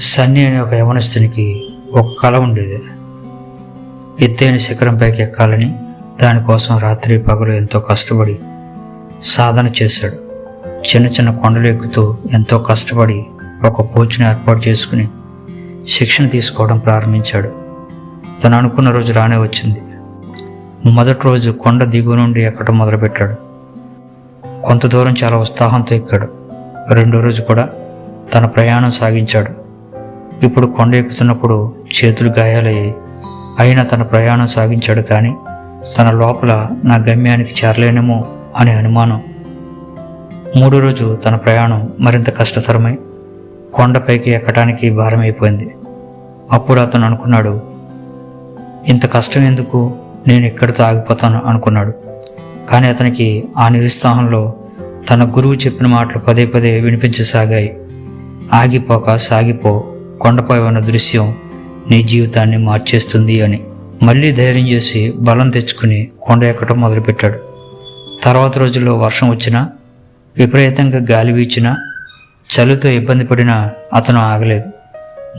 సన్నీ అనే ఒక యవనస్తునికి ఒక కళ ఉండేది. ఎత్తైన శిఖరంపైకి ఎక్కాలని దానికోసం రాత్రి పగలు ఎంతో కష్టపడి సాధన చేశాడు. చిన్న చిన్న కొండలు ఎక్కుతూ ఎంతో కష్టపడి ఒక కోచ్ని ఏర్పాటు చేసుకుని శిక్షణ తీసుకోవడం ప్రారంభించాడు. తను అనుకున్న రోజు రానే వచ్చింది. మొదటి రోజు కొండ దిగువ నుండి ఎక్కడం మొదలుపెట్టాడు. కొంత దూరం చాలా ఉత్సాహంతో ఎక్కాడు. రెండో రోజు కూడా తన ప్రయాణం సాగించాడు. ఇప్పుడు కొండ ఎక్కుతున్నప్పుడు చేతులు గాయాలయ్యాయి అయినా తన ప్రయాణం సాగించాడు కానీ తన లోపల నా గమ్యానికి చేరలేనేమో అనే అనుమానం. మూడో రోజు తన ప్రయాణం మరింత కష్టతరమై కొండపైకి ఎక్కడానికి భారమైపోయింది. అప్పుడు అతను అనుకున్నాడు ఇంత కష్టం ఎందుకు? నేను ఎక్కడితో ఆగిపోతాను అనుకున్నాడు. కానీ అతనికి ఆ నిరుత్సాహంలో తన గురువు చెప్పిన మాటలు పదే పదే వినిపించసాగాయి. ఆగిపోక సాగిపో కొండపై ఉన్న దృశ్యం నీ జీవితాన్ని మార్చేస్తుంది అని. మళ్ళీ ధైర్యం చేసి బలం తెచ్చుకుని కొండ ఎక్కడం మొదలుపెట్టాడు. తర్వాత రోజుల్లో వర్షం వచ్చినా విపరీతంగా గాలి వీచినా చలితో ఇబ్బంది పడినా అతను ఆగలేదు.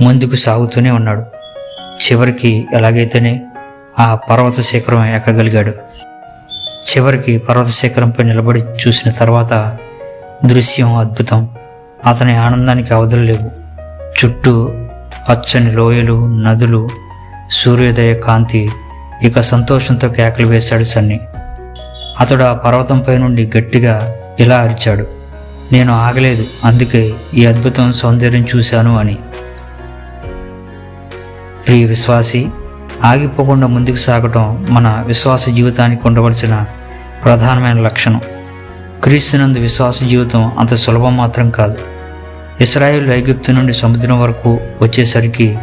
ముందుకు సాగుతూనే ఉన్నాడు. చివరికి ఎలాగైతేనే ఆ పర్వత శిఖరం ఎక్కగలిగాడు. చివరికి పర్వత శిఖరంపై నిలబడి చూసిన తర్వాత దృశ్యం అద్భుతం. అతని ఆనందానికి అవధులు లేవు. చుట్టూ పచ్చని లోయలు నదులు సూర్యోదయ కాంతి ఇక సంతోషంతో కేకలు వేశాడు సన్ని. అతడు ఆ పర్వతంపై నుండి గట్టిగా ఇలా అరిచాడు నేను ఆగలేదు అందుకే ఈ అద్భుతం సౌందర్యం చూశాను అని. ప్రియ విశ్వాసి ఆగిపోకుండా ముందుకు సాగటం మన విశ్వాస జీవితానికి ఉండవలసిన ప్రధానమైన లక్షణం. క్రీస్తునందు విశ్వాస జీవితం అంత సులభం మాత్రం కాదు. ఇస్రాయేల్ ఐగుప్తు నుండి సముద్రం వరకు వచ్చేసరికి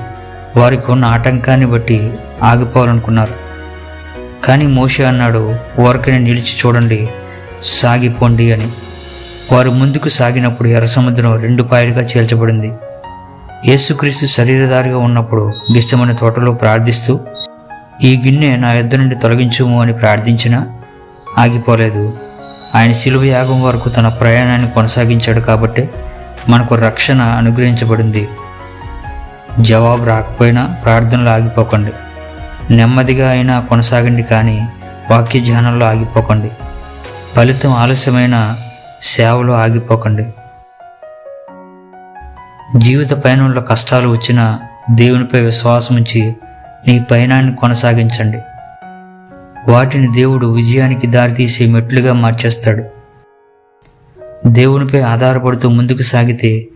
వారికి ఉన్న ఆటంకాన్ని బట్టి ఆగిపోవాలనుకున్నారు. కానీ మోషే అన్నాడు ఊరకని నిలిచి చూడండి సాగిపోండి అని. వారు ముందుకు సాగినప్పుడు ఎర్ర సముద్రం రెండు పాయలుగా చేల్చబడింది. యేసుక్రీస్తు శరీరధారిగా ఉన్నప్పుడు గిష్టమైన తోటలో ప్రార్థిస్తూ ఈ గిన్నె నా యుద్ధ నుండి తొలగించుము అని ప్రార్థించినా ఆగిపోలేదు. ఆయన శిలువ యాగం వరకు తన ప్రయాణాన్ని కొనసాగించాడు కాబట్టి మనకు రక్షణ అనుగ్రహించబడింది. జవాబు రాకపోయినా ప్రార్థనలు ఆగిపోకండి. నెమ్మదిగా అయినా కొనసాగండి కానీ వాక్య ధ్యానంలో ఆగిపోకండి. ఫలితం ఆలస్యమైన సేవలో ఆగిపోకండి. జీవిత పయనంలో కష్టాలు వచ్చినా దేవునిపై విశ్వాసం ఉంచి నీ పయనాన్ని కొనసాగించండి. వాటిని దేవుడు విజయానికి దారితీసే మెట్లుగా మార్చేస్తాడు. దేవునిపై ఆధారపడుతూ ముందుకు సాగితే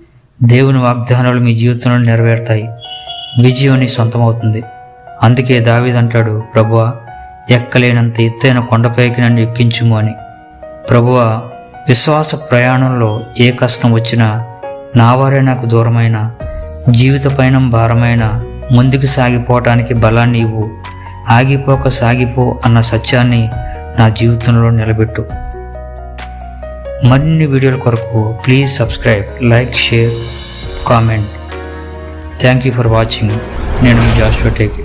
దేవుని వాగ్దానాలు మీ జీవితంలో నెరవేరుతాయి. విజయం నీ సొంతమవుతుంది. అందుకే దావీదంటాడు ప్రభువా ఎక్కలేనంత ఎత్తైన కొండపైకి నన్ను ఎక్కించుము అని. ప్రభువ విశ్వాస ప్రయాణంలో ఏ కష్టం వచ్చినా నా వారే నాకు దూరమైన జీవిత పయనం భారమైన ముందుకు సాగిపోవటానికి బలాన్ని ఇవ్వు. ఆగిపోక సాగిపో అన్న సత్యాన్ని నా జీవితంలో నిలబెట్టు. మరిన్ని వీడియోల కొరకు please subscribe like share comment thank you for watching నేను మీ జాస్టో టేకి.